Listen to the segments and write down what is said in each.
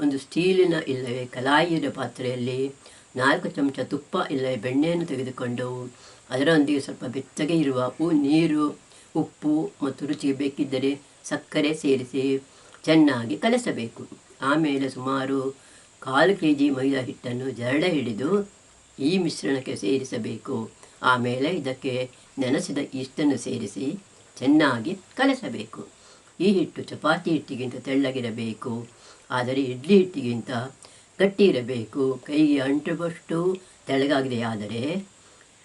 ಒಂದು ಸ್ಟೀಲಿನ ಇಲ್ಲವೇ ಕಲಾಯಿಯ ಪಾತ್ರೆಯಲ್ಲಿ ನಾಲ್ಕು ಚಮಚ ತುಪ್ಪ ಇಲ್ಲವೇ ಬೆಣ್ಣೆಯನ್ನು ತೆಗೆದುಕೊಂಡು ಅದರೊಂದಿಗೆ ಸ್ವಲ್ಪ ಬೆಚ್ಚಗೆ ಇರುವ ಉ, ನೀರು, ಉಪ್ಪು ಮತ್ತು ರುಚಿಗೆ ಬೇಕಿದ್ದರೆ ಸಕ್ಕರೆ ಸೇರಿಸಿ ಚೆನ್ನಾಗಿ ಕಲಸಬೇಕು. ಆಮೇಲೆ ಸುಮಾರು ಕಾಲು ಕೆ ಜಿ ಮೈದಾ ಹಿಟ್ಟನ್ನು ಜರಡ ಹಿಡಿದು ಈ ಮಿಶ್ರಣಕ್ಕೆ ಸೇರಿಸಬೇಕು. ಆಮೇಲೆ ಇದಕ್ಕೆ ನೆನೆಸಿದ ಇಷ್ಟನ್ನು ಸೇರಿಸಿ ಚೆನ್ನಾಗಿ ಕಲಸಬೇಕು. ಈ ಹಿಟ್ಟು ಚಪಾತಿ ಹಿಟ್ಟಿಗಿಂತ ತೆಳ್ಳಗಿರಬೇಕು. ಆದರೆ ಇಡ್ಲಿ ಹಿಟ್ಟಿಗಿಂತ ಗಟ್ಟಿ ಇರಬೇಕು. ಕೈಗೆ ಅಂಟುವಷ್ಟು ತೆಳ್ಳಗಾಗಿದೆಯಾದರೆ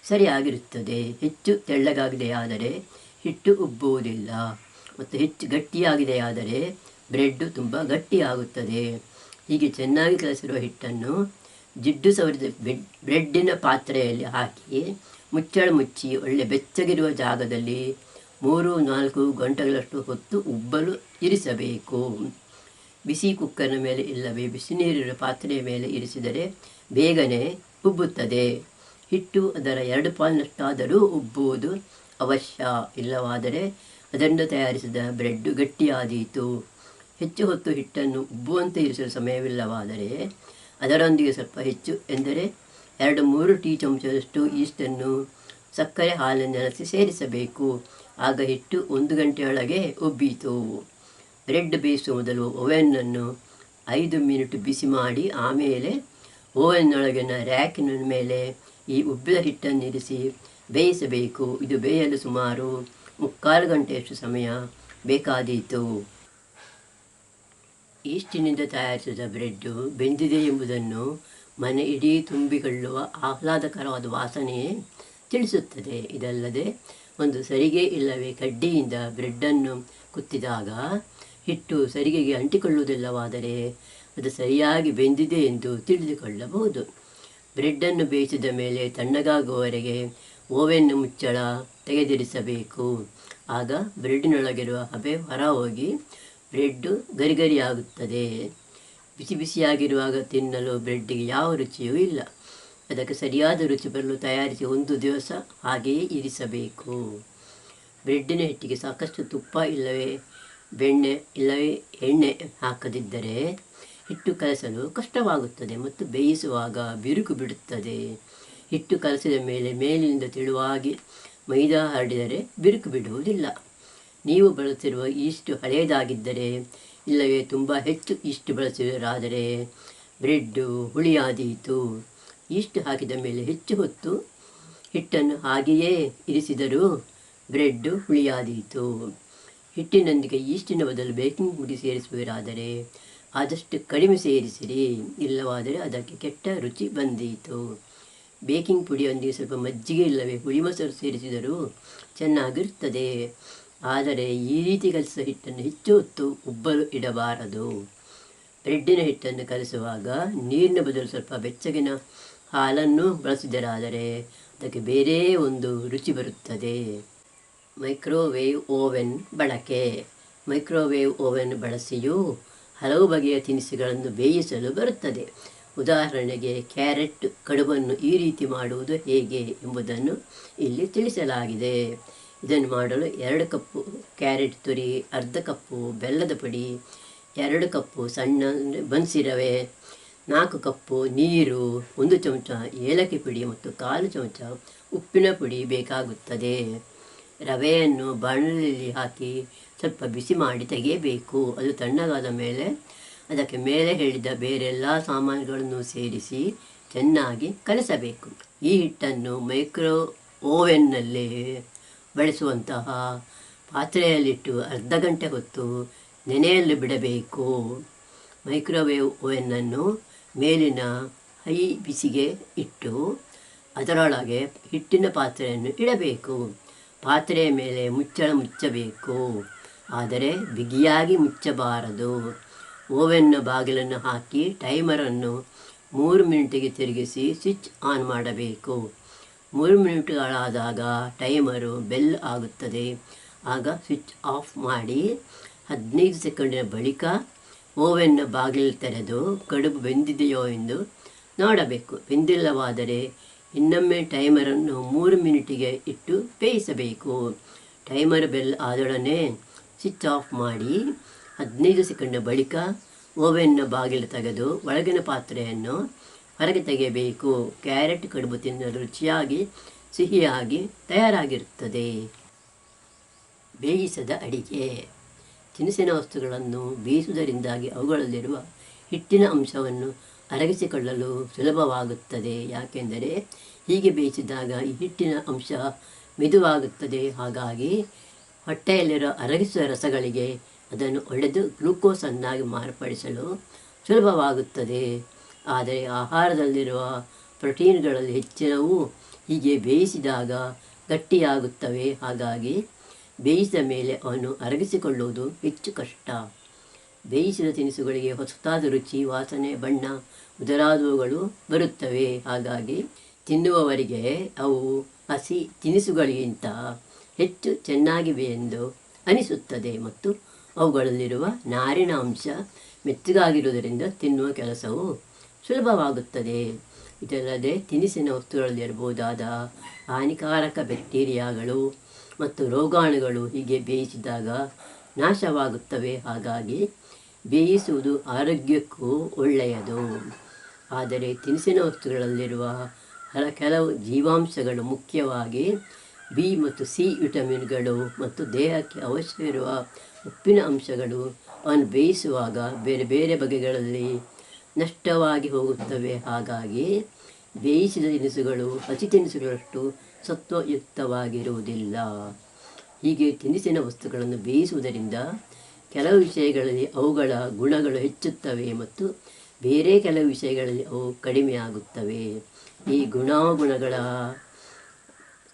ಸರಿಯಾಗಿರುತ್ತದೆ. ಹೆಚ್ಚು ತೆಳ್ಳಗಾಗಿದೆಯಾದರೆ ಹಿಟ್ಟು ಉಬ್ಬುವುದಿಲ್ಲ. ಮತ್ತು ಹೆಚ್ಚು ಗಟ್ಟಿಯಾಗಿದೆ ಆದರೆ ಬ್ರೆಡ್ಡು ತುಂಬ ಗಟ್ಟಿಯಾಗುತ್ತದೆ. ಹೀಗೆ ಚೆನ್ನಾಗಿ ಕಲಸಿರುವ ಹಿಟ್ಟನ್ನು ಜಿಡ್ಡು ಸವರಿದ ಬೆಡ್ ಬ್ರೆಡ್ಡಿನ ಪಾತ್ರೆಯಲ್ಲಿ ಹಾಕಿ ಮುಚ್ಚಳ ಮುಚ್ಚಿ ಒಳ್ಳೆ ಬೆಚ್ಚಗಿರುವ ಜಾಗದಲ್ಲಿ ಮೂರು ನಾಲ್ಕು ಗಂಟೆಗಳಷ್ಟು ಹೊತ್ತು ಉಬ್ಬಲು ಇರಿಸಬೇಕು. ಬಿಸಿ ಕುಕ್ಕರ್ನ ಮೇಲೆ ಇಲ್ಲವೇ ಬಿಸಿ ನೀರಿನ ಪಾತ್ರೆಯ ಮೇಲೆ ಇರಿಸಿದರೆ ಬೇಗನೆ ಉಬ್ಬುತ್ತದೆ. ಹಿಟ್ಟು ಅದರ ಎರಡು ಪಾಲಿನಷ್ಟಾದರೂ ಉಬ್ಬುವುದು ಅವಶ್ಯ. ಇಲ್ಲವಾದರೆ ಅದರಿಂದ ತಯಾರಿಸಿದ ಬ್ರೆಡ್ಡು ಗಟ್ಟಿಯಾದೀತು. ಹೆಚ್ಚು ಹೊತ್ತು ಹಿಟ್ಟನ್ನು ಉಬ್ಬುವಂತೆ ಇರಿಸಲು ಸಮಯವಿಲ್ಲವಾದರೆ ಅದರೊಂದಿಗೆ ಸ್ವಲ್ಪ ಹೆಚ್ಚು ಎಂದರೆ ಎರಡು ಮೂರು ಟೀ ಚಮಚದಷ್ಟು ಈಸ್ಟನ್ನು ಸಕ್ಕರೆ ಹಾಲನ್ನು ನೆನೆಸಿ ಸೇರಿಸಬೇಕು. ಆಗ ಹಿಟ್ಟು ಒಂದು ಗಂಟೆಯೊಳಗೆ ಉಬ್ಬೀತು. ಬ್ರೆಡ್ ಬೇಯಿಸುವ ಮೊದಲು ಓವೆನ್ನನ್ನು ಐದು ಮಿನಿಟ್ ಬಿಸಿ ಮಾಡಿ ಆಮೇಲೆ ಓವೆನ್ನೊಳಗಿನ ರ್ಯಾಕಿನ ಮೇಲೆ ಈ ಉಬ್ಬಿದ ಹಿಟ್ಟನ್ನು ಇರಿಸಿ ಬೇಯಿಸಬೇಕು. ಇದು ಬೇಯಲು ಸುಮಾರು ಮುಕ್ಕಾಲು ಗಂಟೆಯಷ್ಟು ಸಮಯ ಬೇಕಾದೀತು. ಈಸ್ಟಿನಿಂದ ತಯಾರಿಸಿದ ಬ್ರೆಡ್ಡು ಬೆಂದಿದೆ ಎಂಬುದನ್ನು ಮನೆ ಇಡೀ ತುಂಬಿಕೊಳ್ಳುವ ಆಹ್ಲಾದಕರವಾದ ವಾಸನೆಯೇ ತಿಳಿಸುತ್ತದೆ. ಇದಲ್ಲದೆ ಒಂದು ಸರಿಗೆ ಇಲ್ಲವೇ ಕಡ್ಡಿಯಿಂದ ಬ್ರೆಡ್ಡನ್ನು ಕುತ್ತಿದಾಗ ಹಿಟ್ಟು ಸರಿಗೆಗೆ ಅಂಟಿಕೊಳ್ಳುವುದಿಲ್ಲವಾದರೆ ಅದು ಸರಿಯಾಗಿ ಬೆಂದಿದೆ ಎಂದು ತಿಳಿದುಕೊಳ್ಳಬಹುದು. ಬ್ರೆಡ್ಡನ್ನು ಬೇಯಿಸಿದ ಮೇಲೆ ತಣ್ಣಗಾಗುವವರೆಗೆ ಓವೆನ್ ಮುಚ್ಚಳ ತೆಗೆದಿರಿಸಬೇಕು. ಆಗ ಬ್ರೆಡ್ಡಿನೊಳಗಿರುವ ಹಬೆ ಹೊರ ಹೋಗಿ ಬ್ರೆಡ್ಡು ಗರಿಗರಿಯಾಗುತ್ತದೆ. ಬಿಸಿ ಬಿಸಿಯಾಗಿರುವಾಗ ತಿನ್ನಲು ಬ್ರೆಡ್ಡಿಗೆ ಯಾವ ರುಚಿಯೂ ಇಲ್ಲ. ಅದಕ್ಕೆ ಸರಿಯಾದ ರುಚಿ ಬರಲು ತಯಾರಿಸಿ ಒಂದು ದಿವಸ ಹಾಗೆಯೇ ಇರಿಸಬೇಕು. ಬ್ರೆಡ್ಡಿನ ಹಿಟ್ಟಿಗೆ ಸಾಕಷ್ಟು ತುಪ್ಪ ಇಲ್ಲವೇ ಬೆಣ್ಣೆ ಇಲ್ಲವೇ ಎಣ್ಣೆ ಹಾಕದಿದ್ದರೆ ಹಿಟ್ಟು ಕಲಸಲು ಕಷ್ಟವಾಗುತ್ತದೆ ಮತ್ತು ಬೇಯಿಸುವಾಗ ಬಿರುಕು ಬಿಡುತ್ತದೆ. ಹಿಟ್ಟು ಕಲಸಿದ ಮೇಲೆ ಮೇಲಿನಿಂದ ತೆಳುವಾಗಿ ಮೈದಾ ಹರಡಿದರೆ ಬಿರುಕು ಬಿಡುವುದಿಲ್ಲ. ನೀವು ಬಳಸಿರುವ ಈಸ್ಟ್ ಹಳೆಯದಾಗಿದ್ದರೆ, ಇಲ್ಲವೇ ತುಂಬ ಹೆಚ್ಚು ಈಸ್ಟ್ ಬಳಸಿದರಾದರೆ, ಬ್ರೆಡ್ಡು ಹುಳಿಯಾದೀತು ಈಸ್ಟ್ ಹಾಕಿದ ಮೇಲೆ ಹೆಚ್ಚು ಹೊತ್ತು ಹಿಟ್ಟನ್ನು ಹಾಗೆಯೇ ಇರಿಸಿದರೂ ಬ್ರೆಡ್ಡು ಹುಳಿಯಾದೀತು ಹಿಟ್ಟಿನೊಂದಿಗೆ ಈಸ್ಟಿನ ಬದಲು ಬೇಕಿಂಗ್ ಪುಡಿ ಸೇರಿಸುವರಾದರೆ ಆದಷ್ಟು ಕಡಿಮೆ ಸೇರಿಸಿರಿ. ಇಲ್ಲವಾದರೆ ಅದಕ್ಕೆ ಕೆಟ್ಟ ರುಚಿ ಬಂದೀತು. ಬೇಕಿಂಗ್ ಪುಡಿಯೊಂದಿಗೆ ಸ್ವಲ್ಪ ಮಜ್ಜಿಗೆ ಇಲ್ಲವೇ? ಹುಳಿ ಮೊಸರು ಸೇರಿಸಿದರೂ ಚೆನ್ನಾಗಿರುತ್ತದೆ. ಆದರೆ ಈ ರೀತಿ ಕಲಿಸಿದ ಹಿಟ್ಟನ್ನು ಹೆಚ್ಚು ಹೊತ್ತು ಉಬ್ಬಲು ಇಡಬಾರದು. ಬ್ರೆಡ್ಡಿನ ಹಿಟ್ಟನ್ನು ಕಲಿಸುವಾಗ ನೀರಿನ ಬದಲು ಸ್ವಲ್ಪ ಬೆಚ್ಚಗಿನ ಹಾಲನ್ನು ಬಳಸಿದರಾದರೆ ಅದಕ್ಕೆ ಬೇರೆ ಒಂದು ರುಚಿ ಬರುತ್ತದೆ. ಮೈಕ್ರೋವೇವ್ ಓವೆನ್ ಬಳಕೆ. ಮೈಕ್ರೋವೇವ್ ಓವೆನ್ ಬಳಸಿಯೂ ಹಲವು ಬಗೆಯ ತಿನಿಸುಗಳನ್ನು ಬೇಯಿಸಲು ಬರುತ್ತದೆ. ಉದಾಹರಣೆಗೆ ಕ್ಯಾರೆಟ್ ಕಡುಬನ್ನು ಈ ರೀತಿ ಮಾಡುವುದು ಹೇಗೆ ಎಂಬುದನ್ನು ಇಲ್ಲಿ ತಿಳಿಸಲಾಗಿದೆ. ಇದನ್ನು ಮಾಡಲು ಎರಡು ಕಪ್ಪು ಕ್ಯಾರೆಟ್ ತುರಿ, ಅರ್ಧ ಕಪ್ಪು ಬೆಲ್ಲದ ಪುಡಿ, ಎರಡು ಕಪ್ಪು ಸಣ್ಣ ಬನ್ಸಿರವೆ, ನಾಲ್ಕು ಕಪ್ಪು ನೀರು, ಒಂದು ಚಮಚ ಏಲಕ್ಕಿ ಪುಡಿ ಮತ್ತು ಕಾಲು ಚಮಚ ಉಪ್ಪಿನ ಪುಡಿ ಬೇಕಾಗುತ್ತದೆ. ರವೆಯನ್ನು ಬಾಣಲಿಯಲ್ಲಿ ಹಾಕಿ ಸ್ವಲ್ಪ ಬಿಸಿ ಮಾಡಿ ತೆಗೆಯಬೇಕು. ಅದು ತಣ್ಣಗಾದ ಮೇಲೆ ಅದಕ್ಕೆ ಮೇಲೆ ಹೇಳಿದ ಬೇರೆಲ್ಲ ಸಾಮಾನುಗಳನ್ನು ಸೇರಿಸಿ ಚೆನ್ನಾಗಿ ಕಲಸಬೇಕು. ಈ ಹಿಟ್ಟನ್ನು ಮೈಕ್ರೋ ಓವೆನ್ನಲ್ಲಿ ಬಳಸುವಂತಹ ಪಾತ್ರೆಯಲ್ಲಿಟ್ಟು ಅರ್ಧ ಗಂಟೆ ಹೊತ್ತು ನೆನೆಯಲ್ಲಿ ಬಿಡಬೇಕು. ಮೈಕ್ರೋವೇವ್ ಓವೆನ್ನನ್ನು ಮೇಲಿನ ಹೈ ಬಿಸಿಗೆ ಇಟ್ಟು ಅದರೊಳಗೆ ಹಿಟ್ಟಿನ ಪಾತ್ರೆಯನ್ನು ಇಡಬೇಕು. ಪಾತ್ರೆಯ ಮೇಲೆ ಮುಚ್ಚಳ ಮುಚ್ಚಬೇಕು. ಆದರೆ ಬಿಗಿಯಾಗಿ ಮುಚ್ಚಬಾರದು. ಓವೆನ್ನ ಬಾಗಿಲನ್ನು ಹಾಕಿ ಟೈಮರನ್ನು ಮೂರು ಮಿನಿಟಿಗೆ ತಿರುಗಿಸಿ ಸ್ವಿಚ್ ಆನ್ ಮಾಡಬೇಕು. ಮೂರು ಮಿನಿಟ್ಗಳಾದಾಗ ಟೈಮರು ಬೆಲ್ ಆಗುತ್ತದೆ. ಆಗ ಸ್ವಿಚ್ ಆಫ್ ಮಾಡಿ ಹದಿನೈದು ಸೆಕೆಂಡಿನ ಬಳಿಕ ಓವೆನ್ನ ಬಾಗಿಲು ತೆರೆದು ಕಡುಬು ಬೆಂದಿದೆಯೋ ಎಂದು ನೋಡಬೇಕು. ಬೆಂದಿಲ್ಲವಾದರೆ ಇನ್ನೊಮ್ಮೆ ಟೈಮರನ್ನು ಮೂರು ಮಿನಿಟಿಗೆ ಇಟ್ಟು ಬೇಯಿಸಬೇಕು. ಟೈಮರ್ ಬೆಲ್ ಆದೊಡನೆ ಸ್ವಿಚ್ ಆಫ್ ಮಾಡಿ ಹದಿನೈದು ಸೆಕೆಂಡ್ ಬಳಿಕ ಓವೆನ್ನ ಬಾಗಿಲು ತೆಗೆದು ಒಳಗಿನ ಪಾತ್ರೆಯನ್ನು ಹೊರಗೆ ತೆಗೆಯಬೇಕು. ಕ್ಯಾರೆಟ್ ಕಡುಬು ತಿನ್ನಲು ರುಚಿಯಾಗಿ, ಸಿಹಿಯಾಗಿ ತಯಾರಾಗಿರುತ್ತದೆ. ಬೇಯಿಸದ ಅಡಿಗೆ. ತಿನಿಸಿನ ವಸ್ತುಗಳನ್ನು ಬೇಯಿಸುವುದರಿಂದಾಗಿ ಅವುಗಳಲ್ಲಿರುವ ಹಿಟ್ಟಿನ ಅಂಶವನ್ನು ಅರಗಿಸಿಕೊಳ್ಳಲು ಸುಲಭವಾಗುತ್ತದೆ. ಯಾಕೆಂದರೆ ಹೀಗೆ ಬೇಯಿಸಿದಾಗ ಈ ಹಿಟ್ಟಿನ ಅಂಶ ಮೆದುವಾಗುತ್ತದೆ. ಹಾಗಾಗಿ ಹೊಟ್ಟೆಯಲ್ಲಿರೋ ಅರಗಿಸುವ ರಸಗಳಿಗೆ ಅದನ್ನು ಒಡೆದು ಗ್ಲೂಕೋಸನ್ನಾಗಿ ಮಾರ್ಪಡಿಸಲು ಸುಲಭವಾಗುತ್ತದೆ. ಆದರೆ ಆಹಾರದಲ್ಲಿರುವ ಪ್ರೋಟೀನ್ಗಳಲ್ಲಿ ಹೆಚ್ಚಿನವು ಹೀಗೆ ಬೇಯಿಸಿದಾಗ ಗಟ್ಟಿಯಾಗುತ್ತವೆ. ಹಾಗಾಗಿ ಬೇಯಿಸಿದ ಮೇಲೆ ಅವನು ಅರಗಿಸಿಕೊಳ್ಳುವುದು ಹೆಚ್ಚು ಕಷ್ಟ. ಬೇಯಿಸಿದ ತಿನಿಸುಗಳಿಗೆ ಹೊಸತಾದ ರುಚಿ, ವಾಸನೆ, ಬಣ್ಣ ಮೊದಲಾದವುಗಳು ಬರುತ್ತವೆ. ಹಾಗಾಗಿ ತಿನ್ನುವವರಿಗೆ ಅವು ಹಸಿ ತಿನಿಸುಗಳಿಗಿಂತ ಹೆಚ್ಚು ಚೆನ್ನಾಗಿವೆ ಎಂದು ಅನಿಸುತ್ತದೆ ಮತ್ತು ಅವುಗಳಲ್ಲಿರುವ ನಾರಿನ ಅಂಶ ಮೆತ್ತಗಾಗಿರುವುದರಿಂದ ತಿನ್ನುವ ಕೆಲಸವು ಸುಲಭವಾಗುತ್ತದೆ. ಇದಲ್ಲದೆ ತಿನಿಸಿನ ವಸ್ತುಗಳಲ್ಲಿರಬಹುದಾದ ಹಾನಿಕಾರಕ ಬ್ಯಾಕ್ಟೀರಿಯಾಗಳು ಮತ್ತು ರೋಗಾಣುಗಳು ಹೀಗೆ ಬೇಯಿಸಿದಾಗ ನಾಶವಾಗುತ್ತವೆ. ಹಾಗಾಗಿ ಬೇಯಿಸುವುದು ಆರೋಗ್ಯಕ್ಕೂ ಒಳ್ಳೆಯದು. ಆದರೆ ತಿನಿಸಿನ ವಸ್ತುಗಳಲ್ಲಿರುವ ಕೆಲವು ಜೀವಾಂಶಗಳು ಮುಖ್ಯವಾಗಿ ಬಿ ಮತ್ತು ಸಿ ವಿಟಮಿನ್ಗಳು ಮತ್ತು ದೇಹಕ್ಕೆ ಅವಶ್ಯವಿರುವ ಉಪ್ಪಿನ ಅಂಶಗಳು ಅವನ್ನು ಬೇಯಿಸುವಾಗ ಬೇರೆ ಬೇರೆ ಬಗೆಗಳಲ್ಲಿ ನಷ್ಟವಾಗಿ ಹೋಗುತ್ತವೆ. ಹಾಗಾಗಿ ಬೇಯಿಸಿದ ತಿನಿಸುಗಳು, ಹಸಿ ತಿನಿಸುಗಳಷ್ಟು ಸತ್ವಯುಕ್ತವಾಗಿರುವುದಿಲ್ಲ. ಹೀಗೆ ತಿನಿಸಿನ ವಸ್ತುಗಳನ್ನು ಬೇಯಿಸುವುದರಿಂದ ಕೆಲವು ವಿಷಯಗಳಲ್ಲಿ ಅವುಗಳ ಗುಣಗಳು ಹೆಚ್ಚುತ್ತವೆ ಮತ್ತು ಬೇರೆ ಕೆಲವು ವಿಷಯಗಳಲ್ಲಿ ಅವು ಕಡಿಮೆಯಾಗುತ್ತವೆ. ಈ ಗುಣಾಗುಣಗಳ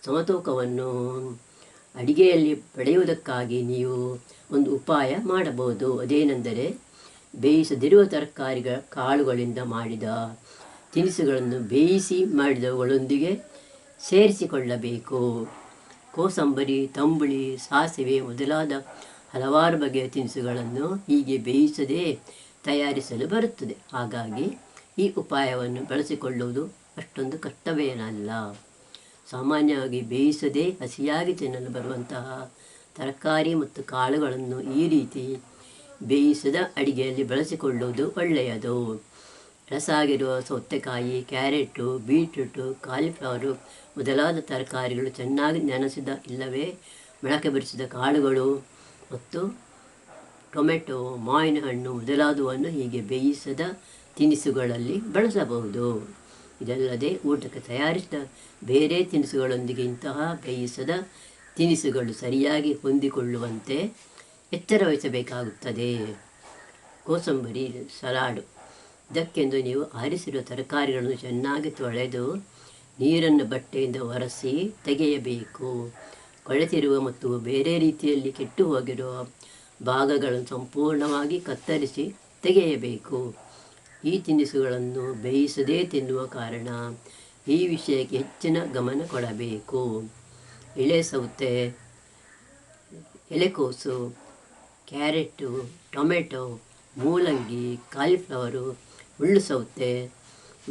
ಸಮತೋಕವನ್ನು ಅಡಿಗೆಯಲ್ಲಿ ಪಡೆಯುವುದಕ್ಕಾಗಿ ನೀವು ಒಂದು ಉಪಾಯ ಮಾಡಬಹುದು. ಅದೇನೆಂದರೆ, ಬೇಯಿಸದಿರುವ ತರಕಾರಿಗಳ ಕಾಳುಗಳಿಂದ ಮಾಡಿದ ತಿನಿಸುಗಳನ್ನು ಬೇಯಿಸಿ ಮಾಡಿದವುಗಳೊಂದಿಗೆ ಸೇರಿಸಿಕೊಳ್ಳಬೇಕು. ಕೋಸಂಬರಿ, ತಂಬುಳಿ, ಸಾಸಿವೆ ಮೊದಲಾದ ಹಲವಾರು ಬಗೆಯ ತಿನಿಸುಗಳನ್ನು ಹೀಗೆ ಬೇಯಿಸದೇ ತಯಾರಿಸಲು ಬರುತ್ತದೆ. ಹಾಗಾಗಿ ಈ ಉಪಾಯವನ್ನು ಬಳಸಿಕೊಳ್ಳುವುದು ಅಷ್ಟೊಂದು ಕಷ್ಟವೇನಲ್ಲ ಸಾಮಾನ್ಯವಾಗಿ ಬೇಯಿಸದೇ ಹಸಿಯಾಗಿ ತಿನ್ನಲು ಬರುವಂತಹ ತರಕಾರಿ ಮತ್ತು ಕಾಳುಗಳನ್ನು ಈ ರೀತಿ ಬೇಯಿಸದ ಅಡಿಗೆಯಲ್ಲಿ ಬಳಸಿಕೊಳ್ಳುವುದು ಒಳ್ಳೆಯದು. ರಸಾಗಿರುವ ಸೌತೆಕಾಯಿ ಕ್ಯಾರೆಟು, ಬೀಟ್ರೂಟು, ಕಾಲಿಫ್ಲವರು ಮೊದಲಾದ ತರಕಾರಿಗಳು ಚೆನ್ನಾಗಿ ನೆನೆಸಿದ ಇಲ್ಲವೇ ಮೊಳಕೆ ಬರಿಸಿದ ಕಾಳುಗಳು ಮತ್ತು ಟೊಮೆಟೊ ಮಾವಿನ ಹಣ್ಣು ಮೊದಲಾದವನ್ನು ಹೀಗೆ ಬೇಯಿಸದ ತಿನಿಸುಗಳಲ್ಲಿ ಬಳಸಬಹುದು. ಇದಲ್ಲದೆ ಊಟಕ್ಕೆ ತಯಾರಿಸಿದ ಬೇರೆ ತಿನಿಸುಗಳೊಂದಿಗೆ ಇಂತಹ ಬೇಯಿಸದ ತಿನಿಸುಗಳು ಸರಿಯಾಗಿ ಹೊಂದಿಕೊಳ್ಳುವಂತೆ ಎಚ್ಚರ ವಹಿಸಬೇಕಾಗುತ್ತದೆ. ಕೋಸಂಬರಿ ಸಲಾಡು. ಇದಕ್ಕೆಂದು ನೀವು ಆರಿಸಿರುವ ತರಕಾರಿಗಳನ್ನು ಚೆನ್ನಾಗಿ ತೊಳೆದು ನೀರನ್ನು ಬಟ್ಟೆಯಿಂದ ಒರೆಸಿ ತೆಗೆಯಬೇಕು. ಕೊಳೆತಿರುವ ಮತ್ತು ಬೇರೆ ರೀತಿಯಲ್ಲಿ ಕೆಟ್ಟು ಹೋಗಿರುವ ಭಾಗಗಳನ್ನು ಸಂಪೂರ್ಣವಾಗಿ ಕತ್ತರಿಸಿ ತೆಗೆಯಬೇಕು. ಈ ತಿನಿಸುಗಳನ್ನು ಬೇಯಿಸದೇ ತಿನ್ನುವ ಕಾರಣ ಈ ವಿಷಯಕ್ಕೆ ಹೆಚ್ಚಿನ ಗಮನ ಕೊಡಬೇಕು. ಎಳೆ ಸೌತೆ, ಎಲೆಕೋಸು, ಕ್ಯಾರೆಟು, ಟೊಮೆಟೊ, ಮೂಲಂಗಿ, ಕಾಲಿಫ್ಲವರು ಮುಳ್ಳು ಸೌತೆ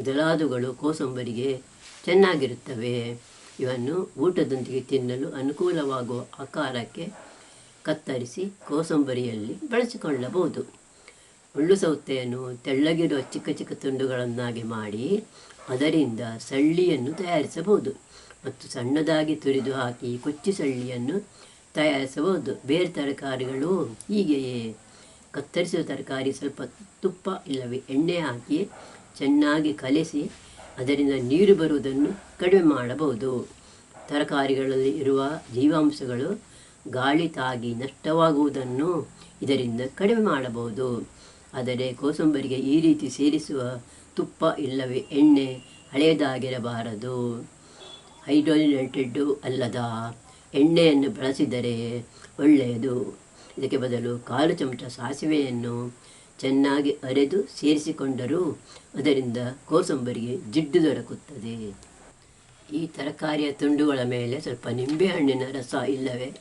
ದಲಾದುಗಳು ಕೋಸಂಬರಿಗೆ ಚೆನ್ನಾಗಿರುತ್ತವೆ. ಇವನ್ನು ಊಟದೊಂದಿಗೆ ತಿನ್ನಲು ಅನುಕೂಲವಾಗುವ ಆಕಾರಕ್ಕೆ ಕತ್ತರಿಸಿ ಕೋಸಂಬರಿಯಲ್ಲಿ ಬಳಸಿಕೊಳ್ಳಬಹುದು. ಮುಳ್ಳು ಸೌತೆಯನ್ನು ತೆಳ್ಳಗಿರುವ ಚಿಕ್ಕ ಚಿಕ್ಕ ತುಂಡುಗಳನ್ನಾಗಿ ಮಾಡಿ ಅದರಿಂದ ಸಳ್ಳಿಯನ್ನು ತಯಾರಿಸಬಹುದು ಮತ್ತು ಸಣ್ಣದಾಗಿ ತುರಿದು ಹಾಕಿ ಕೊಚ್ಚಿ ಸಳ್ಳಿಯನ್ನು ತಯಾರಿಸಬಹುದು. ಬೇರೆ ತರಕಾರಿಗಳು ಹೀಗೆಯೇ. ಕತ್ತರಿಸಿದ ತರಕಾರಿ ಸ್ವಲ್ಪ ತುಪ್ಪ ಇಲ್ಲವೇ? ಎಣ್ಣೆ ಹಾಕಿ ಚೆನ್ನಾಗಿ ಕಲಸಿ ಅದರಿಂದ ನೀರು ಬರುವುದನ್ನು ಕಡಿಮೆ ಮಾಡಬಹುದು. ತರಕಾರಿಗಳಲ್ಲಿ ಇರುವ ಜೀವಾಂಶಗಳು ಗಾಳಿ ತಾಗಿ ನಷ್ಟವಾಗುವುದನ್ನು ಇದರಿಂದ ಕಡಿಮೆ ಮಾಡಬಹುದು. ಆದರೆ ಕೋಸಂಬರಿಗೆ ಈ ರೀತಿ ಸೇರಿಸುವ ತುಪ್ಪ ಇಲ್ಲವೇ? ಎಣ್ಣೆ ಹಳೆಯದಾಗಿರಬಾರದು. ಹೈಡ್ರೋಜಿನೇಟೆಡ್ಡು ಅಲ್ಲದ ಎಣ್ಣೆಯನ್ನು ಬಳಸಿದರೆ ಒಳ್ಳೆಯದು. ಇದಕ್ಕೆ ಬದಲು ಕಾಲು ಚಮಚ ಸಾಸಿವೆಯನ್ನು ಚೆನ್ನಾಗಿ ಅರೆದು ಸೇರಿಸಿಕೊಂಡರೂ ಅದರಿಂದ ಕೋಸಂಬರಿಗೆ ಜಿಡ್ಡು ದೊರಕುತ್ತದೆ. ಈ ತರಕಾರಿಯ ತುಂಡುಗಳ ಮೇಲೆ ಸ್ವಲ್ಪ ನಿಂಬೆಹಣ್ಣಿನ ರಸ ಇಲ್ಲವೇ?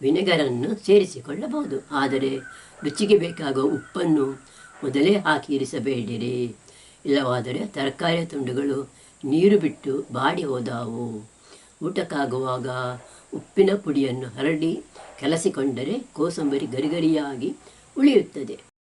ವಿನೆಗರನ್ನು ಸೇರಿಸಿಕೊಳ್ಳಬಹುದು. ಆದರೆ ರುಚಿಗೆ ಬೇಕಾಗುವ ಉಪ್ಪನ್ನು ಮೊದಲೇ ಹಾಕಿ ಇರಿಸಬೇಡಿರಿ. ಇಲ್ಲವಾದರೆ ತರಕಾರಿಯ ತುಂಡುಗಳು ನೀರು ಬಿಟ್ಟು ಬಾಡಿ ಹೋದಾವು. ಊಟಕ್ಕಾಗುವಾಗ ಉಪ್ಪಿನ ಪುಡಿಯನ್ನು ಹರಡಿ ಕಲಸಿಕೊಂಡರೆ ಕೋಸಂಬರಿ ಗರಿಗರಿಯಾಗಿ ಉಳಿಯುತ್ತದೆ.